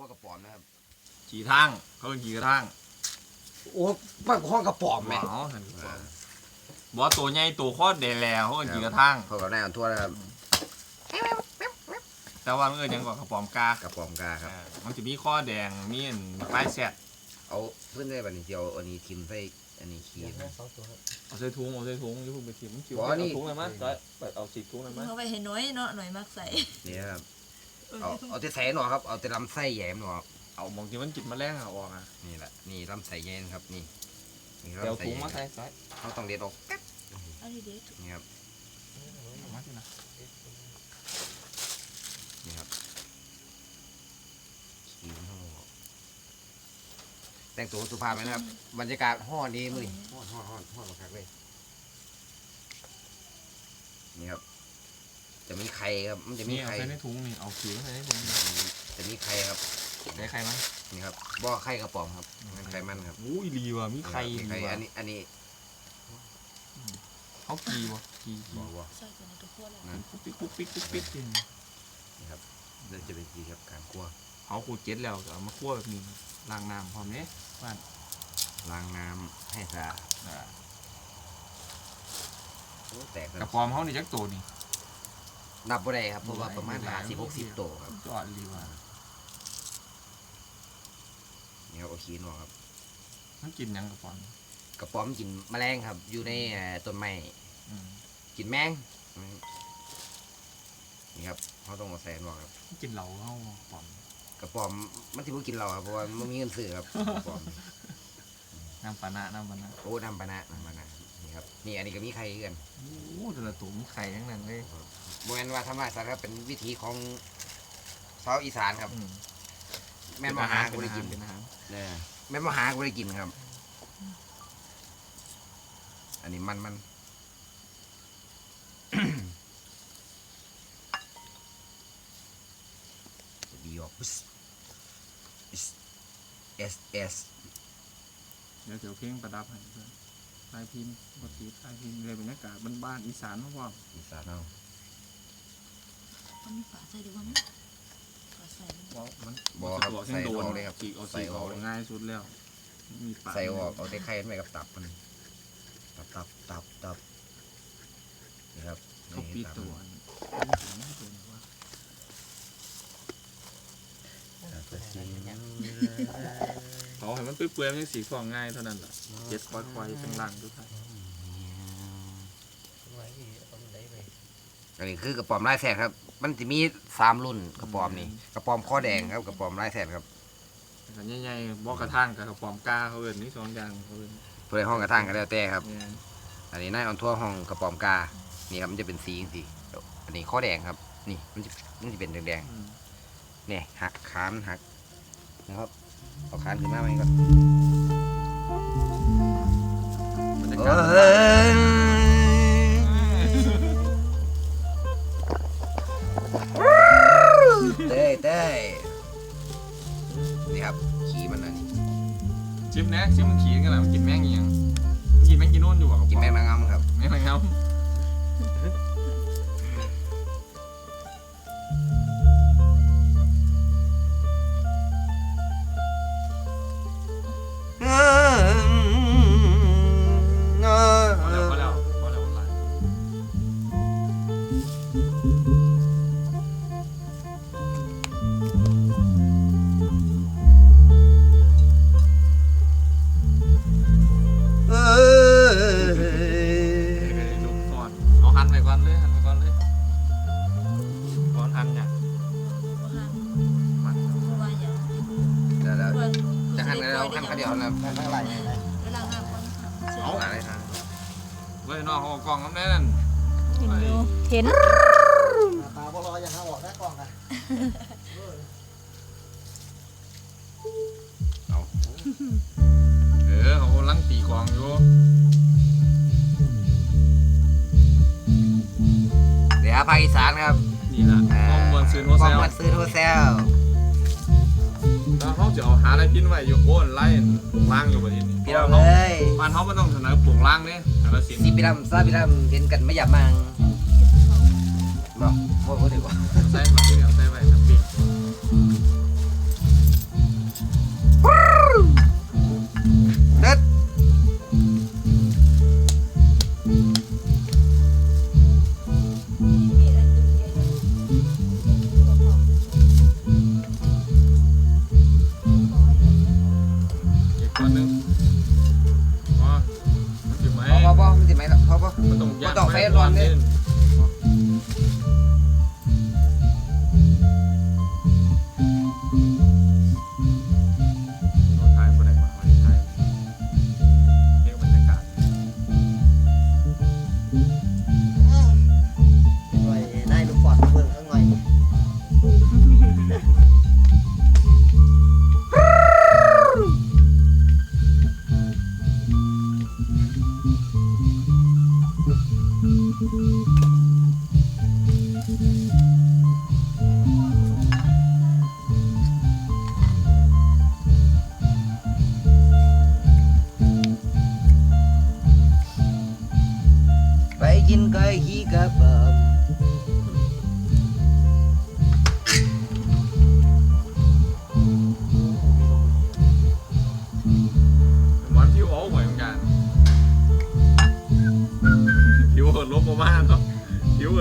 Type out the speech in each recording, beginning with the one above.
พวกกระป๋อมนะครับขี่ทางเขาเป็นขี่กระทางโอ้ปักห้องกระป๋อมไหมว้าวท่านผู้ชมบอกว่าตัวใหญ่ตัวคอดแดงแล้วเขาเป็นขี่กระทางพวกกับนายอ่อนทั่วนะครับแต่ว่ามันเออยังกว่ากระป๋อมกากระป๋อมกาครับอ่ามันจะมีข้อแดงมีอันป้ายแซดเอาเพื่อนได้บัดนี้เดียวอันนี้ทิมใส่อันนี้ขีดเอาใส่ถุงเอาใส่ถุงอยี่าเพุ่งไปทิมมันจิ๋วบ่เอานี่ถุงเลยมั้ยร้อยเอาสิบถุงเลยมั้ยเขาไปเห็นน้อยเนาะหน่อยมักใส่นี่ครับ เอาเอาแต่ใส่หน่อยครับเอาแต่ลำไส้แหยมหน่อยครับเอามองที่มันกินแมลงอะออกอะนี่แหละนี่ลำไส้แยมครับนี่นี่เดี๋ยวลำไส้ถุงแยมาใส่ใส่เขาต้องเด็ดออกแป๊บอันนี้เด็ดนี่ครับเอามาสินะนี่ครับขีดเข้าแต่งตัวสุภาพไหมนะครับบรรยากาศห้อนดีมือนี่ห้อนห้อนห้อนห้อนมากๆเลยนี่ครับ จะมีไข่ครับ มันจะมีนี่เอาไข่ ใส่ในถุงนี่เอาขีดมาใส่ในถุงนี่จะมีไข่ครับ ได้ไข่มั้ยนี่ครับ บ่อไข่กระป๋องครับมันไข่มันครับอู้ยรีว่ะมีไข่มีดีไข่ว่ะอันนี้ อันนี้เขากีว่ะกีกีบ่บ่ใส่ตัวในตัวขั้วแล้วปุ๊กปิ๊กปุ๊กปิ๊กปุ๊กปิ๊กกินนี่ครับเรื่องจะเป็นสีครับการคั่วเขาขูดเจ็ดแล้วก็เอามาคั่วแบบนี้ล้างน้ำพร้อมเนี้ยบ้านล้างน้ำให้สะอาดอ่าโอ้แตกกแล้ระวปอมเขานี่จักตัวนี่ นับบ่ได้ครับเพราะว่าประมาณห้าสิบหกสิบโตวครับจอดรีว่ะนี่ครับเอาขี้นออกครับมันกินหยังกระปอมกระป๋อมกินแมลงครับ อยู่ในเอ่อต้นไม้อืมกินแมงนี่ครับเขาต้องเอาใส่นอกครับ มันกินเหล้าเขากระปอมกระป๋อมมันที่พวกกินเราครับเพราะว่ามันมีเงินซื้อครับกระป๋อมน้ำปานะน้ำปานะโอ้น้ำปะนะน้ำปะนะนี่ครับนี่อันนี้ก็มีไข่กันโอ้แต่ละตัวมีไข่ทั้งนั้นเลย โมเมนว่าธรรมศาสตร์ครับเป็นวิถีของชาวอีสานครับ อืมแม่นมาหาเป็กูนได้อาหารกินเป็นอาหารเนี่ยแม่นมาหากูได้กินครับ อันนี้มันมัน ดีออกปุ๊สเอสเอสเดี๋ยวเดี๋ยวเพลงประดับให้เพื่อนลายพิมพ์ปกติลายพิมพ์เลยบรรยากาศบ้านๆอีสานเพราะว่าอีสานเอา มันมีฝาใส่ดีกว่ามั้ยฝาใส่มันว่ามันบอครับตัวใส่โดอนอกเลยครับฉีกเอาใส่ฉีกออเอากเลย ง่ายสุดแล้ว มีปากใส่ออกเอาแต่ไข่ไม่กับตับมันตับตับตับตับนี่ครับเขาปิดตับตัวมันเขาให้มันเปื่อยๆมันยังสีฟองง่ายเท่านั้นแหละเจ็ดควายๆข้างล่างทุกท่านอันนี้คือกระป๋อมลายแสนครับ มันจะมีสามรุ่นกระป๋อมนี่กระป๋อมข้อแดงครับกระป๋อมลายแสนครับแต่ใหญ่ๆบอกกระทั่งกับกระป๋อมกาเขาเอินนี่สองอย่างเขาเอินเพื่อให้ห้องกระทั่งก็แล้วแต่ครับ เนี่ยอันนี้นายออนทั่วห้องกระป๋อมกานี่ครับมันจะเป็นสีสีอันนี้ข้อแดงครับ นี่มันจะมันจะเป็นแดงอืมๆเนี่ยหักขานหักนะครับเอาขานขึ้นมาไหมก่อน นะชิมมันขี่กันนะมันกินแม่งอีหยังมันกินแม่งกินโน่นอยู่อะกินแมงนางงามครับแม่งอะไรครับ จะหันกันแล้วหันกันเดียวนะหันข้างหลังเวลาห้ามคนเชื่อเอาอะไรทางเว้ยน้องเขาเอากล่องน้ำแน่นั่นเห็นอยู่เห็นตาบอลอยอย่างเขาออกได้กล้องกันเออเขากำลังตีกลองอยู่เดี๋ยวภาคอีสานครับนี่แหละกองมวนซื้อโนเซความลมวนซื้อโนเซล แล้วเขาจะเอาหาอะไรพินไว้อยู่โอนไล่ล่างอยู่ประเทศนี้พี่น้องเอ้ยบ้านเขาไม่ต้องเสนอปลูกล่างเนี่ยสารสินสิพิรัมซาพิรัมเห็นกันไม่หยาบมังบอกว่าดีกว่าใส่มาที่เหนียวใส่ไว้ครับปี บ่มัต้องมันต้องไฟร้อนเด้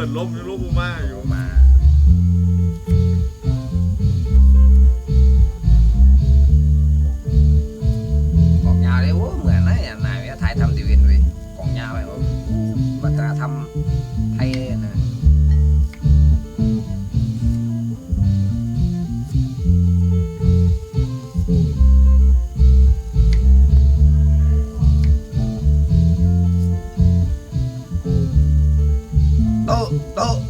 ดล้มลูกมาอยู่ 都都。